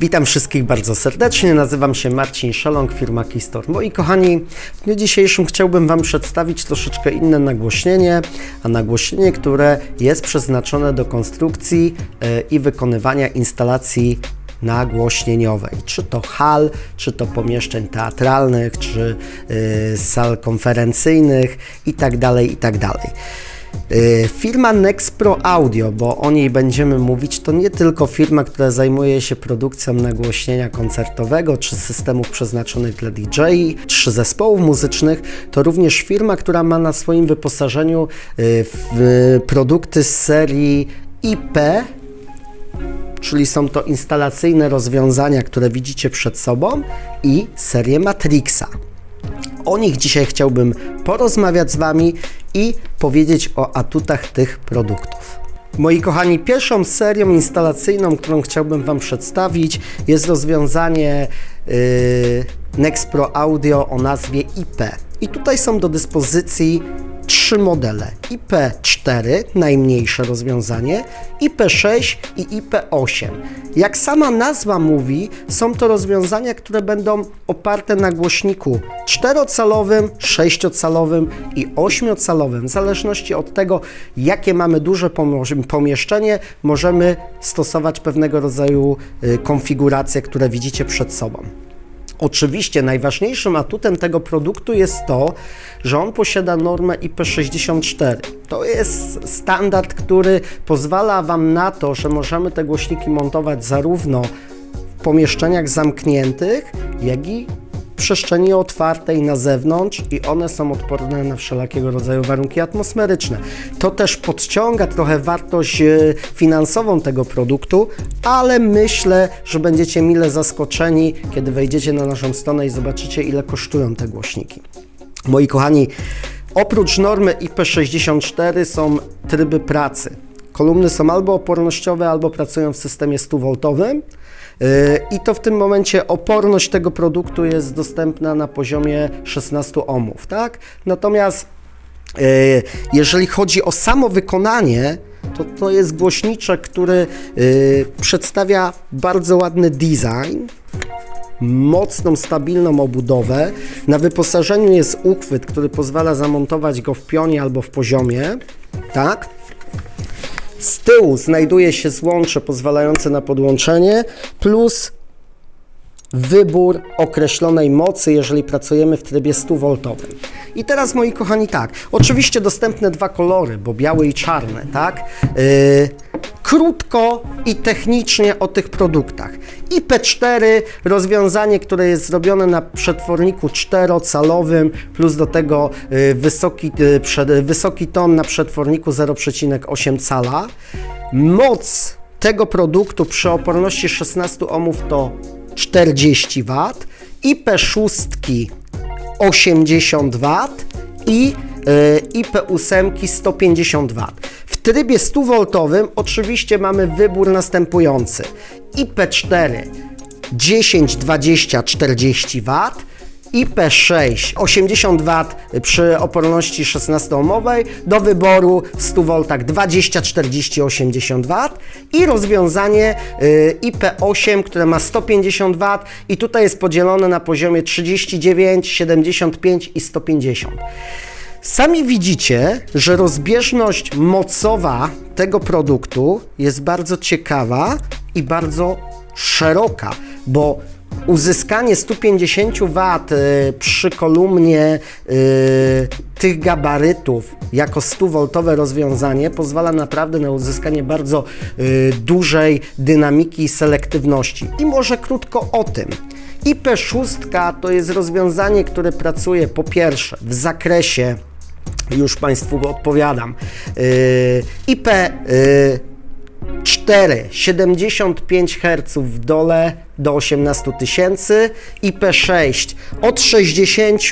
Witam wszystkich bardzo serdecznie, nazywam się Marcin Szalong, firma Keystore. Moi kochani, w dniu dzisiejszym chciałbym Wam przedstawić troszeczkę inne nagłośnienie, a nagłośnienie, które jest przeznaczone do konstrukcji e, i wykonywania instalacji nagłośnieniowej, czy to hal, czy to pomieszczeń teatralnych, czy y, sal konferencyjnych i tak Y, Firma Nexpro Audio, bo o niej będziemy mówić, to nie tylko firma, która zajmuje się produkcją nagłośnienia koncertowego czy systemów przeznaczonych dla DJ, czy zespołów muzycznych, to również firma, która ma na swoim wyposażeniu y, produkty z serii IP, czyli są to instalacyjne rozwiązania, które widzicie przed sobą i serię Matrixa. O nich dzisiaj chciałbym porozmawiać z Wami i powiedzieć o atutach tych produktów. Moi kochani, pierwszą serią instalacyjną, którą chciałbym Wam przedstawić, jest rozwiązanie yy, Nexpro Audio o nazwie IP. I tutaj są do dyspozycji trzy modele: IP4, najmniejsze rozwiązanie, IP6 i IP8. Jak sama nazwa mówi, są to rozwiązania, które będą oparte na głośniku 4-calowym, 6-calowym i 8-calowym. W zależności od tego, jakie mamy duże pomieszczenie, możemy stosować pewnego rodzaju y, konfiguracje, które widzicie przed sobą. Oczywiście najważniejszym atutem tego produktu jest to, że on posiada normę IP64. To jest standard, który pozwala Wam na to, że możemy te głośniki montować zarówno w pomieszczeniach zamkniętych, jak i przestrzeni otwartej na zewnątrz i one są odporne na wszelakiego rodzaju warunki atmosferyczne. To też podciąga trochę wartość e, finansową tego produktu, ale myślę, że będziecie mile zaskoczeni, kiedy wejdziecie na naszą stronę i zobaczycie, ile kosztują te głośniki. Moi kochani, oprócz normy IP64 są tryby pracy. Kolumny są albo opornościowe, albo pracują w systemie 100V. I to w tym momencie oporność tego produktu jest dostępna na poziomie 16 ohmów, tak? Natomiast e, jeżeli chodzi o samo wykonanie, to to jest głośniczek, który e, przedstawia bardzo ładny design, mocną, stabilną obudowę. Na wyposażeniu jest uchwyt, który pozwala zamontować go w pionie albo w poziomie, tak? Z tyłu znajduje się złącze pozwalające na podłączenie, plus wybór określonej mocy, jeżeli pracujemy w trybie 100V. I teraz, moi kochani, tak, oczywiście dostępne dwa kolory, bo biały i czarny, tak? Yy, krótko i technicznie o tych produktach. IP4, rozwiązanie, które jest zrobione na przetworniku 4-calowym, plus do tego y, wysoki, y, wysoki ton na przetworniku 0,8 cala. Moc tego produktu przy oporności 16 ohmów to 40 W, IP6 80 W i y, IP8 150 W. W trybie 100V oczywiście mamy wybór następujący: IP4 10, 20, 40 W, IP6 80 W przy oporności 16-ohmowej do wyboru w 100 V 20, 40, 80 W i rozwiązanie y, IP8, które ma 150 W i tutaj jest podzielone na poziomie 39, 75 i 150. Sami widzicie, że rozbieżność mocowa tego produktu jest bardzo ciekawa i bardzo szeroka, bo uzyskanie 150 W y, przy kolumnie y, tych gabarytów jako 100V rozwiązanie pozwala naprawdę na uzyskanie bardzo y, dużej dynamiki i selektywności. I może krótko o tym. IP6 to jest rozwiązanie, które pracuje po pierwsze w zakresie już Państwu odpowiadam. IP yy, 4 75 Hz w dole do 18 tysięcy, IP6 od 60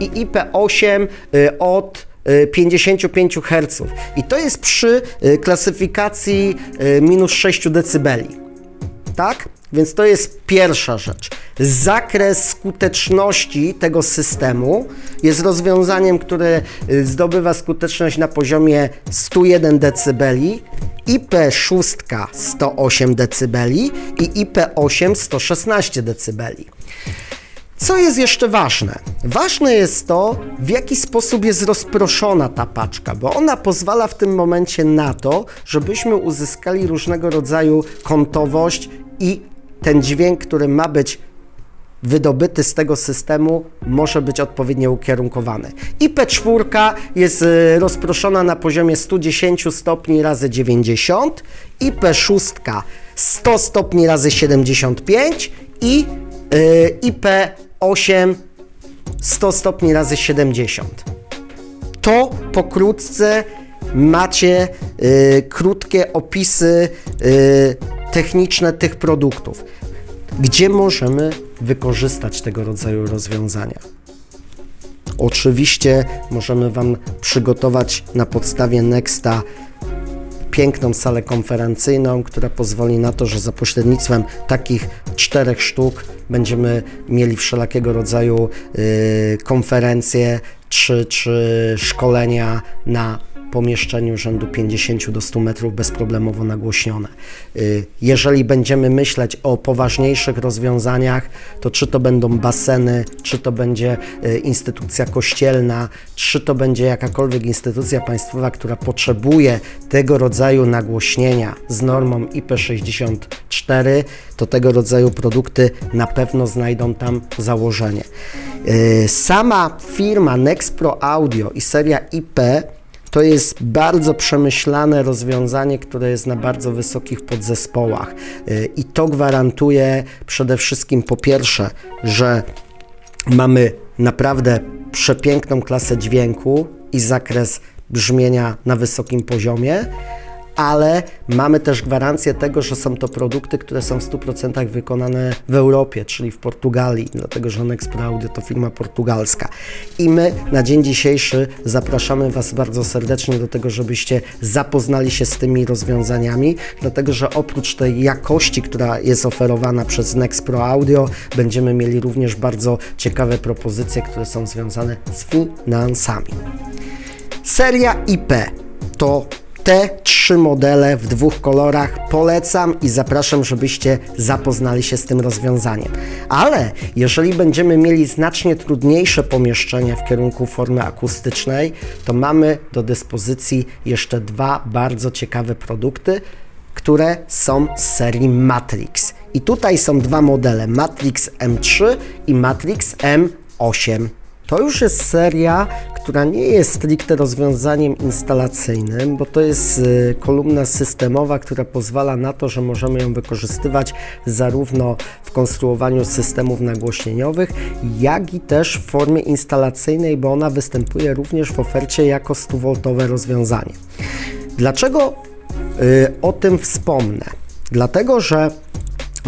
i IP8 yy, od y, 55 Hz. I to jest przy y, klasyfikacji y, minus 6 dB. Tak? Więc to jest pierwsza rzecz. zakres skuteczności tego systemu jest rozwiązaniem, które y, zdobywa skuteczność na poziomie 101 dB, IP6 108 dB i IP8 116 dB. Co jest jeszcze ważne? Ważne jest to, w jaki sposób jest rozproszona ta paczka, bo ona pozwala w tym momencie na to, żebyśmy uzyskali różnego rodzaju kątowość i ten dźwięk, który ma być wydobyty z tego systemu może być odpowiednio ukierunkowany. IP4 jest y, rozproszona na poziomie 110 stopni razy 90, IP6 100 stopni razy 75 i y, IP8 100 stopni razy 70. To pokrótce macie y, krótkie opisy y, techniczne tych produktów. Gdzie możemy wykorzystać tego rodzaju rozwiązania? Oczywiście możemy Wam przygotować na podstawie Nexta piękną salę konferencyjną, która pozwoli na to, że za pośrednictwem takich czterech sztuk będziemy mieli wszelakiego rodzaju y, konferencje czy, czy szkolenia na pomieszczeniu rzędu 50 do 100 metrów bezproblemowo nagłośnione. Y, Jeżeli będziemy myśleć o poważniejszych rozwiązaniach, to czy to będą baseny, czy to będzie y, instytucja kościelna, czy to będzie jakakolwiek instytucja państwowa, która potrzebuje tego rodzaju nagłośnienia z normą IP64, to tego rodzaju produkty na pewno znajdą tam założenie. Y, Sama firma Nexpro Audio i seria IP to jest bardzo przemyślane rozwiązanie, które jest na bardzo wysokich podzespołach. Y, I to gwarantuje przede wszystkim po pierwsze, że mamy naprawdę przepiękną klasę dźwięku i zakres brzmienia na wysokim poziomie, ale mamy też gwarancję tego, że są to produkty, które są w 100% wykonane w Europie, czyli w Portugalii, dlatego że Nexpro Audio to firma portugalska. I my na dzień dzisiejszy zapraszamy Was bardzo serdecznie do tego, żebyście zapoznali się z tymi rozwiązaniami, dlatego że oprócz tej jakości, która jest oferowana przez Nexpro Audio, będziemy mieli również bardzo ciekawe propozycje, które są związane z finansami. Seria IP to te trzy modele w dwóch kolorach polecam i zapraszam, żebyście zapoznali się z tym rozwiązaniem. Ale jeżeli będziemy mieli znacznie trudniejsze pomieszczenia w kierunku formy akustycznej, to mamy do dyspozycji jeszcze dwa bardzo ciekawe produkty, które są z serii Matrix. I tutaj są dwa modele: Matrix M3 i Matrix M8. To już jest seria, która nie jest stricte rozwiązaniem instalacyjnym, bo to jest y, kolumna systemowa, która pozwala na to, że możemy ją wykorzystywać zarówno w konstruowaniu systemów nagłośnieniowych, jak i też w formie instalacyjnej, bo ona występuje również w ofercie jako 100V rozwiązanie. Dlaczego y, o tym wspomnę? Dlatego, że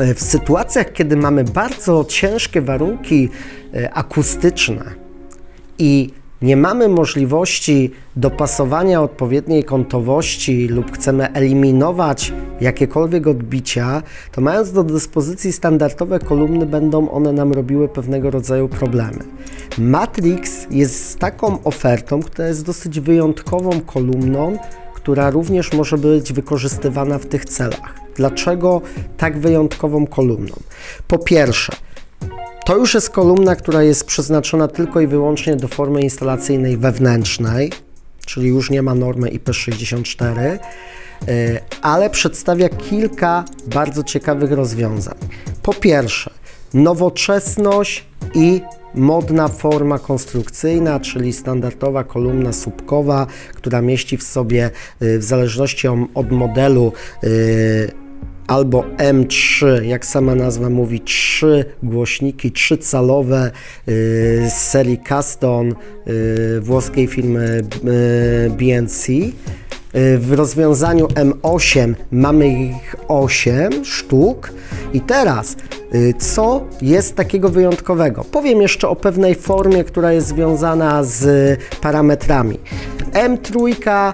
y, w sytuacjach, kiedy mamy bardzo ciężkie warunki akustyczne, i nie mamy możliwości dopasowania odpowiedniej kątowości lub chcemy eliminować jakiekolwiek odbicia, to mając do dyspozycji standardowe kolumny, będą one nam robiły pewnego rodzaju problemy. Matrix jest taką ofertą, która jest dosyć wyjątkową kolumną, która również może być wykorzystywana w tych celach. Dlaczego tak wyjątkową kolumną? Po pierwsze, to już jest kolumna, która jest przeznaczona tylko i wyłącznie do formy instalacyjnej wewnętrznej, czyli już nie ma normy IP64, y, ale przedstawia kilka bardzo ciekawych rozwiązań. Po pierwsze, nowoczesność i modna forma konstrukcyjna, czyli standardowa kolumna słupkowa, która mieści w sobie, y, w zależności od modelu, y, albo M3, jak sama nazwa mówi, trzy głośniki, trzycalowe yy, z serii Caston yy, włoskiej firmy yy, BNC. W rozwiązaniu M8 mamy ich 8 sztuk. I teraz, co jest takiego wyjątkowego? Powiem jeszcze o pewnej formie, która jest związana z parametrami. M3,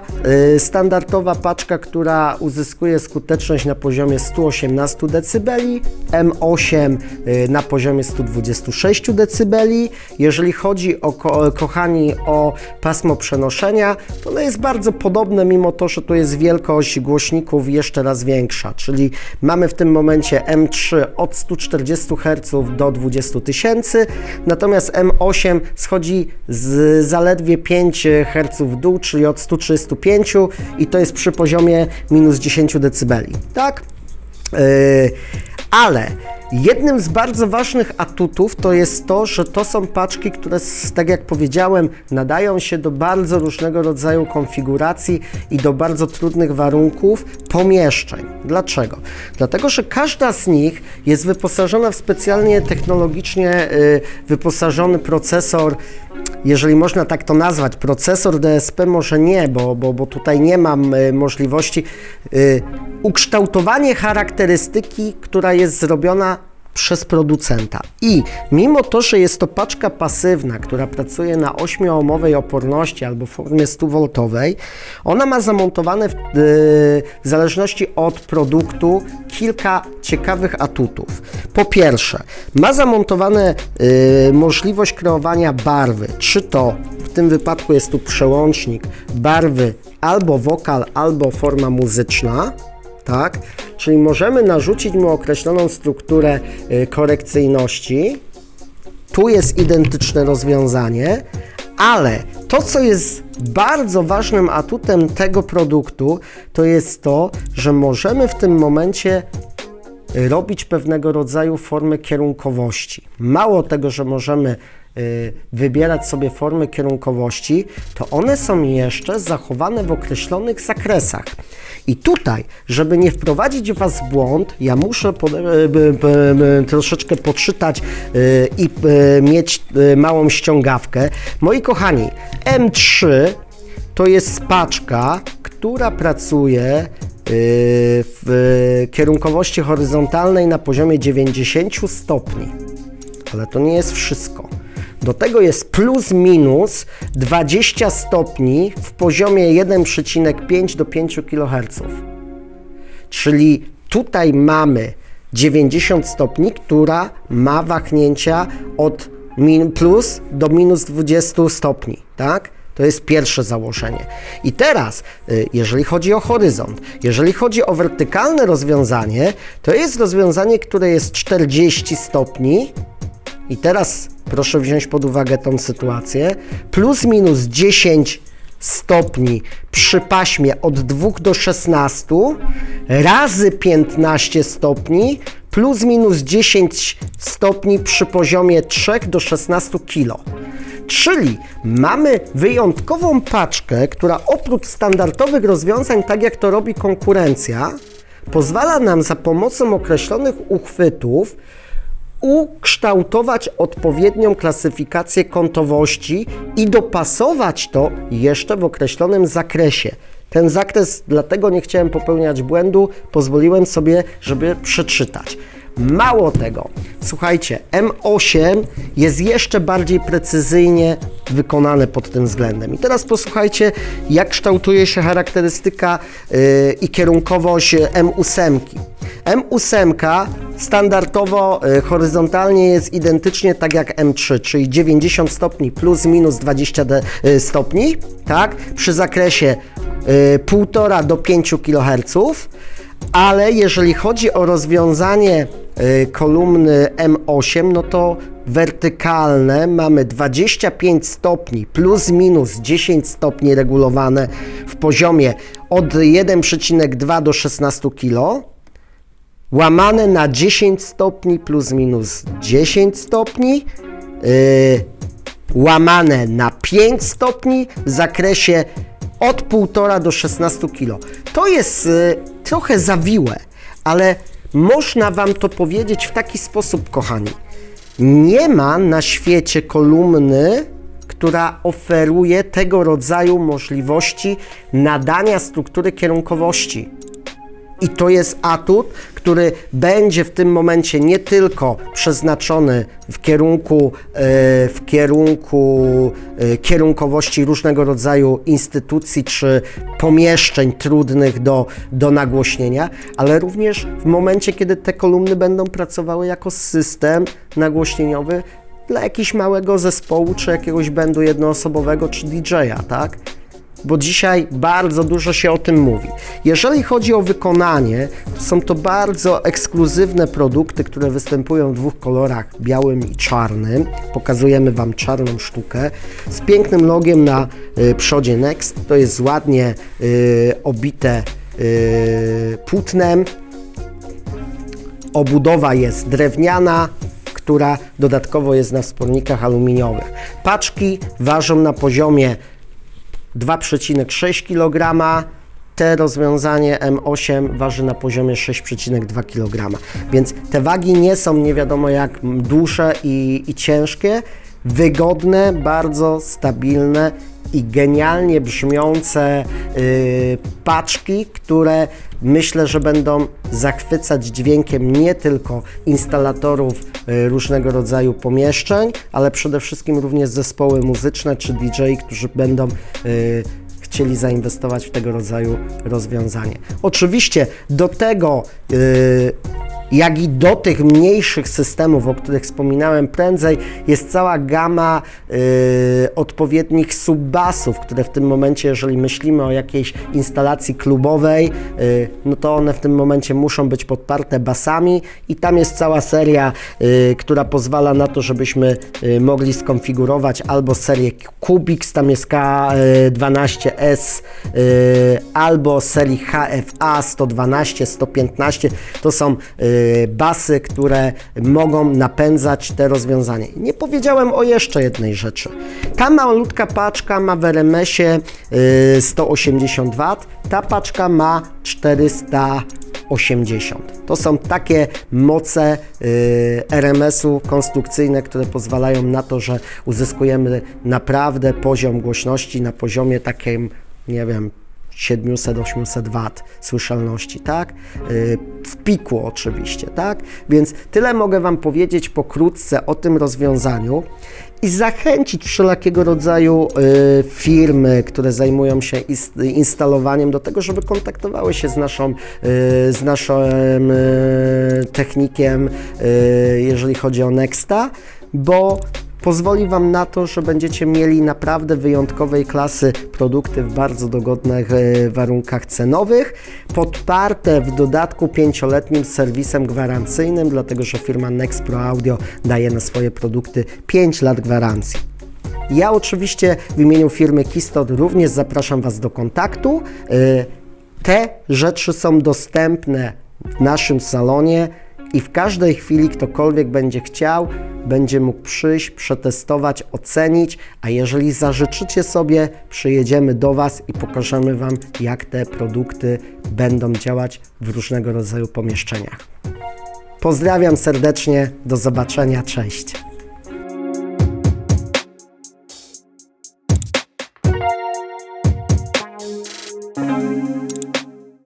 y, standardowa paczka, która uzyskuje skuteczność na poziomie 118 dB, M8 y, na poziomie 126 dB. Jeżeli chodzi o, ko, kochani, o pasmo przenoszenia, to ono jest bardzo podobne, mimo to, że to jest wielkość głośników jeszcze raz większa, czyli mamy w tym momencie M3 od 140 Hz do 20 tysięcy, natomiast M8 schodzi z zaledwie 5 Hz w dół, czyli od 135 i to jest przy poziomie minus 10 dB. Tak? Yy, ale jednym z bardzo ważnych atutów to jest to, że to są paczki, które, tak jak powiedziałem, nadają się do bardzo różnego rodzaju konfiguracji i do bardzo trudnych warunków pomieszczeń. Dlaczego? Dlatego, że każda z nich jest wyposażona w specjalnie technologicznie y, wyposażony procesor jeżeli można tak to nazwać, procesor DSP może nie, bo, bo, bo tutaj nie mam y, możliwości. Y, ukształtowanie charakterystyki, która jest zrobiona przez producenta. I mimo to, że jest to paczka pasywna, która pracuje na 8-ohmowej oporności albo formie 100V, ona ma zamontowane w, y, w zależności od produktu kilka ciekawych atutów. Po pierwsze, ma zamontowane y, możliwość kreowania barwy, czy to w tym wypadku jest tu przełącznik barwy albo wokal, albo forma muzyczna, tak? Czyli możemy narzucić mu określoną strukturę y, korekcyjności. Tu jest identyczne rozwiązanie, ale to, co jest bardzo ważnym atutem tego produktu, to jest to, że możemy w tym momencie robić pewnego rodzaju formy kierunkowości. Mało tego, że możemy wybierać sobie formy kierunkowości, to one są jeszcze zachowane w określonych zakresach. I tutaj, żeby nie wprowadzić Was w błąd, ja muszę y, b- troszeczkę poczytać y, i y, mieć y, małą ściągawkę. Moi kochani, M3 to jest paczka, która pracuje w kierunkowości horyzontalnej na poziomie 90 stopni. Ale to nie jest wszystko. Do tego jest plus minus 20 stopni w poziomie 1,5 do 5 kHz. Czyli tutaj mamy 90 stopni, która ma wahnięcia od plus do minus 20 stopni, tak? To jest pierwsze założenie. I teraz, y, jeżeli chodzi o horyzont, jeżeli chodzi o wertykalne rozwiązanie, to jest rozwiązanie, które jest 40 stopni, i teraz proszę wziąć pod uwagę tą sytuację. Plus minus 10 stopni przy paśmie od 2 do 16 razy 15 stopni plus minus 10 stopni przy poziomie 3 do 16 kg. Czyli mamy wyjątkową paczkę, która oprócz standardowych rozwiązań, tak jak to robi konkurencja, pozwala nam za pomocą określonych uchwytów ukształtować odpowiednią klasyfikację kątowości i dopasować to jeszcze w określonym zakresie. Ten zakres, dlatego nie chciałem popełniać błędu, pozwoliłem sobie, żeby przeczytać. Mało tego, słuchajcie, M8 jest jeszcze bardziej precyzyjnie wykonane pod tym względem. I teraz posłuchajcie, jak kształtuje się charakterystyka yy, i kierunkowość M8. M8 standardowo y, horyzontalnie jest identycznie tak jak M3, czyli 90 stopni plus minus 20 de, y, stopni, tak? Przy zakresie y, 1,5 do 5 kHz, ale jeżeli chodzi o rozwiązanie y, kolumny M8, no to wertykalne mamy 25 stopni plus minus 10 stopni regulowane w poziomie od 1,2 do 16 kg łamane na 10 stopni plus minus 10 stopni, yy, łamane na 5 stopni w zakresie od 1,5 do 16 kg. To jest yy, trochę zawiłe, ale można Wam to powiedzieć w taki sposób, kochani. Nie ma na świecie kolumny, która oferuje tego rodzaju możliwości nadania struktury kierunkowości. I to jest atut, który będzie w tym momencie nie tylko przeznaczony w kierunku, e, w kierunku e, kierunkowości różnego rodzaju instytucji czy pomieszczeń trudnych do, do nagłośnienia, ale również w momencie, kiedy te kolumny będą pracowały jako system nagłośnieniowy dla jakiegoś małego zespołu, czy jakiegoś bandu jednoosobowego, czy DJ-a, tak? Bo dzisiaj bardzo dużo się o tym mówi. Jeżeli chodzi o wykonanie, są to bardzo ekskluzywne produkty, które występują w dwóch kolorach, białym i czarnym. Pokazujemy Wam czarną sztukę z pięknym logiem na y, przodzie Next. To jest ładnie y, obite y, płótnem. Obudowa jest drewniana, która dodatkowo jest na wspornikach aluminiowych. Paczki ważą na poziomie 2,6 kg. Te rozwiązanie M8 waży na poziomie 6,2 kg. Więc te wagi nie są nie wiadomo jak duże i, i ciężkie, wygodne, bardzo stabilne i genialnie brzmiące yy, paczki, które myślę, że będą zachwycać dźwiękiem nie tylko instalatorów y, różnego rodzaju pomieszczeń, ale przede wszystkim również zespoły muzyczne czy DJ, którzy będą y, chcieli zainwestować w tego rodzaju rozwiązanie. Oczywiście do tego y, jak i do tych mniejszych systemów, o których wspominałem prędzej, jest cała gama y, odpowiednich subbasów, które w tym momencie, jeżeli myślimy o jakiejś instalacji klubowej, y, no to one w tym momencie muszą być podparte basami i tam jest cała seria, y, która pozwala na to, żebyśmy y, mogli skonfigurować albo serię Kubix, tam jest K12S, y, albo serii HFA 112, 115, to są basy, które mogą napędzać te rozwiązanie. Nie powiedziałem o jeszcze jednej rzeczy. Ta malutka paczka ma w RMS-ie y, 180 W, ta paczka ma 480. To są takie moce y, RMS-u konstrukcyjne, które pozwalają na to, że uzyskujemy naprawdę poziom głośności na poziomie takim, nie wiem, 700-800 W słyszalności, tak? Yy, W piku oczywiście, tak? Więc tyle mogę Wam powiedzieć pokrótce o tym rozwiązaniu i zachęcić wszelakiego rodzaju y, firmy, które zajmują się instalowaniem do tego, żeby kontaktowały się z naszą, y, z naszym y, technikiem, y, jeżeli chodzi o Nexta, bo pozwoli Wam na to, że będziecie mieli naprawdę wyjątkowej klasy produkty w bardzo dogodnych e, warunkach cenowych, podparte w dodatku pięcioletnim serwisem gwarancyjnym, dlatego że firma Next Pro Audio daje na swoje produkty 5 lat gwarancji. Ja oczywiście w imieniu firmy Kistot również zapraszam Was do kontaktu. E, Te rzeczy są dostępne w naszym salonie i w każdej chwili ktokolwiek będzie chciał, będzie mógł przyjść, przetestować, ocenić, a jeżeli zażyczycie sobie, przyjedziemy do Was i pokażemy Wam, jak te produkty będą działać w różnego rodzaju pomieszczeniach. Pozdrawiam serdecznie, do zobaczenia, cześć.